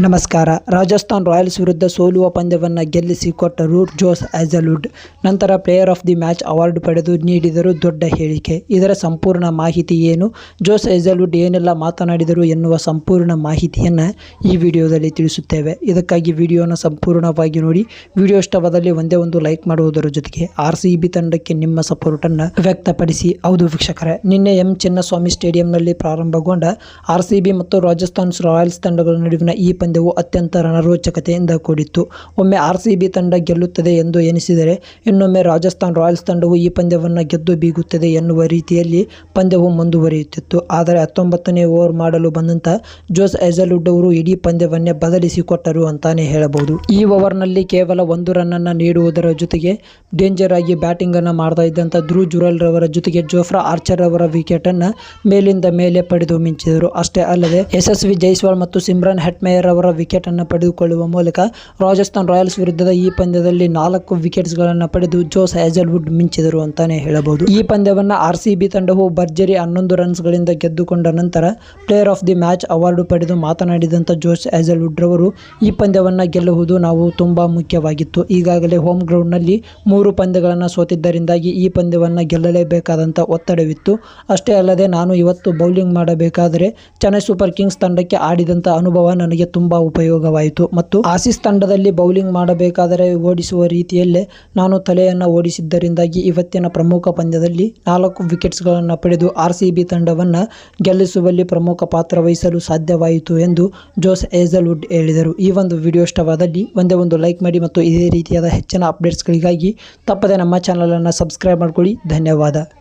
ನಮಸ್ಕಾರ. ರಾಜಸ್ಥಾನ್ ರಾಯಲ್ಸ್ ವಿರುದ್ಧ ಸೋಲುವ ಪಂದ್ಯವನ್ನು ಗೆಲ್ಲಿಸಿ ಕೊಟ್ಟ ರೂರ್ ಜೋಸ್ ಆ್ಯಸಲ್ವುಡ್ ನಂತರ player of the match award ಪಡೆದು ನೀಡಿದರು ದೊಡ್ಡ ಹೇಳಿಕೆ. ಇದರ ಸಂಪೂರ್ಣ ಮಾಹಿತಿ ಏನು? ಜೋಸ್ ಆ್ಯಸಲ್ವುಡ್ ಏನೆಲ್ಲ ಮಾತನಾಡಿದರು ಎನ್ನುವ ಸಂಪೂರ್ಣ ಮಾಹಿತಿಯನ್ನು ಈ ವಿಡಿಯೋದಲ್ಲಿ ತಿಳಿಸುತ್ತೇವೆ. ಇದಕ್ಕಾಗಿ ವಿಡಿಯೋನ ಸಂಪೂರ್ಣವಾಗಿ ನೋಡಿ. ವಿಡಿಯೋ ಇಷ್ಟವಾದಲ್ಲಿ ಒಂದೇ ಒಂದು ಲೈಕ್ ಮಾಡುವುದರ ಜೊತೆಗೆ ಆರ್ ಸಿ ಬಿ ತಂಡಕ್ಕೆ ನಿಮ್ಮ ಸಪೋರ್ಟನ್ನು ವ್ಯಕ್ತಪಡಿಸಿ. ಹೌದು ವೀಕ್ಷಕರೇ, ನಿನ್ನೆ ಎಂ ಚಿನ್ನಸ್ವಾಮಿ ಸ್ಟೇಡಿಯಂನಲ್ಲಿ ಪ್ರಾರಂಭಗೊಂಡ ಆರ್ ಸಿ ಬಿ ಮತ್ತು ರಾಜಸ್ಥಾನ್ ರಾಯಲ್ಸ್ ತಂಡಗಳ ನಡುವಿನ ಈ ಪಂದ್ಯವು ಅತ್ಯಂತ ರಣರೋಚಕತೆಯಿಂದ ಕೂಡಿತ್ತು. ಒಮ್ಮೆ ಆರ್ ತಂಡ ಗೆಲ್ಲುತ್ತದೆ ಎಂದು ಎನಿಸಿದರೆ, ಇನ್ನೊಮ್ಮೆ ರಾಜಸ್ಥಾನ್ ರಾಯಲ್ಸ್ ತಂಡವು ಈ ಪಂದ್ಯವನ್ನು ಗೆದ್ದು ಬೀಗುತ್ತದೆ ಎನ್ನುವ ರೀತಿಯಲ್ಲಿ ಪಂದ್ಯವು ಮುಂದುವರಿಯುತ್ತಿತ್ತು. ಆದರೆ ಹತ್ತೊಂಬತ್ತನೇ ಓವರ್ ಮಾಡಲು ಬಂದಂಥ ಜೋಸ್ ಐಜಲ್ವುಡ್ ಅವರು ಇಡೀ ಪಂದ್ಯವನ್ನೇ ಬದಲಿಸಿಕೊಟ್ಟರು ಅಂತಾನೆ ಹೇಳಬಹುದು. ಈ ಓವರ್ನಲ್ಲಿ ಕೇವಲ ಒಂದು ರನ್ನನ್ನು ನೀಡುವುದರ ಜೊತೆಗೆ ಡೇಂಜರ್ ಆಗಿ ಬ್ಯಾಟಿಂಗ್ ಅನ್ನು ಮಾಡ್ತಾ ಇದ್ದಂತ ಧ್ರುವ್ ಜುರಲ್ ರವರ ಜೊತೆಗೆ ಜೋಫ್ರಾ ಆರ್ಚರ್ ಅವರ ವಿಕೆಟ್ ಅನ್ನ ಮೇಲಿಂದ ಮೇಲೆ ಪಡೆದು ಮಿಂಚಿದರು. ಅಷ್ಟೇ ಅಲ್ಲದೆ, ಯಶಸ್ವಿ ಜೈಸ್ವಾಲ್ ಮತ್ತು ಸಿಮ್ರನ್ ಹೆಟ್ಮೇಯರ್ ಅವರ ವಿಕೆಟ್ ಅನ್ನು ಪಡೆದುಕೊಳ್ಳುವ ಮೂಲಕ ರಾಜಸ್ಥಾನ್ ರಾಯಲ್ಸ್ ವಿರುದ್ಧದ ಈ ಪಂದ್ಯದಲ್ಲಿ ನಾಲ್ಕು ವಿಕೆಟ್ಸ್ಗಳನ್ನು ಪಡೆದು ಜೋಸ್ ಹ್ಯಾಜಲ್ವುಡ್ ಮಿಂಚಿದರು ಅಂತಾನೆ ಹೇಳಬಹುದು. ಈ ಪಂದ್ಯವನ್ನ ಆರ್ ಸಿ ಬಿ ತಂಡವು ಭರ್ಜರಿ ಹನ್ನೊಂದು ರನ್ಸ್ ಗಳಿಂದ ಗೆದ್ದುಕೊಂಡ ನಂತರ player of the match award ಪಡೆದು ಮಾತನಾಡಿದಂತ ಜೋಸ್ ಹ್ಯಾಜಲ್ವುಡ್ ರವರು ಈ ಪಂದ್ಯವನ್ನು ಗೆಲ್ಲುವುದು ನಾವು ತುಂಬಾ ಮುಖ್ಯವಾಗಿತ್ತು. ಈಗಾಗಲೇ ಹೋಮ್ ಗ್ರೌಂಡ್ನಲ್ಲಿ ಮೂರು ಪಂದ್ಯಗಳನ್ನು ಸೋತಿದ್ದರಿಂದಾಗಿ ಈ ಪಂದ್ಯವನ್ನು ಗೆಲ್ಲಲೇಬೇಕಾದಂತ ಒತ್ತಡವಿತ್ತು. ಅಷ್ಟೇ ಅಲ್ಲದೆ ನಾನು ಇವತ್ತು ಬೌಲಿಂಗ್ ಮಾಡಬೇಕಾದರೆ, ಚೆನ್ನೈ ಸೂಪರ್ ಕಿಂಗ್ಸ್ ತಂಡಕ್ಕೆ ಆಡಿದಂತ ಅನುಭವ ನನಗೆ ತುಂಬಾ ಉಪಯೋಗವಾಯಿತು. ಮತ್ತು ಆಸೀಸ್ ತಂಡದಲ್ಲಿ ಬೌಲಿಂಗ್ ಮಾಡಬೇಕಾದರೆ ಓಡಿಸುವ ರೀತಿಯಲ್ಲೇ ನಾನು ತಲೆಯನ್ನು ಓಡಿಸಿದ್ದರಿಂದಾಗಿ ಇವತ್ತಿನ ಪ್ರಮುಖ ಪಂದ್ಯದಲ್ಲಿ ನಾಲ್ಕು ವಿಕೆಟ್ಸ್ಗಳನ್ನು ಪಡೆದು ಆರ್ ಸಿ ಬಿ ತಂಡವನ್ನು ಗೆಲ್ಲಿಸುವಲ್ಲಿ ಪ್ರಮುಖ ಪಾತ್ರ ವಹಿಸಲು ಸಾಧ್ಯವಾಯಿತು ಎಂದು ಜೋಸ್ ಏಜಲ್ವುಡ್ ಹೇಳಿದರು. ಈ ಒಂದು ವಿಡಿಯೋ ಇಷ್ಟವಾದಲ್ಲಿ ಒಂದೇ ಒಂದು ಲೈಕ್ ಮಾಡಿ ಮತ್ತು ಇದೇ ರೀತಿಯಾದ ಹೆಚ್ಚಿನ ಅಪ್ಡೇಟ್ಸ್ಗಳಿಗಾಗಿ ತಪ್ಪದೆ ನಮ್ಮ ಚಾನಲನ್ನು ಸಬ್ಸ್ಕ್ರೈಬ್ ಮಾಡ್ಕೊಳ್ಳಿ. ಧನ್ಯವಾದ.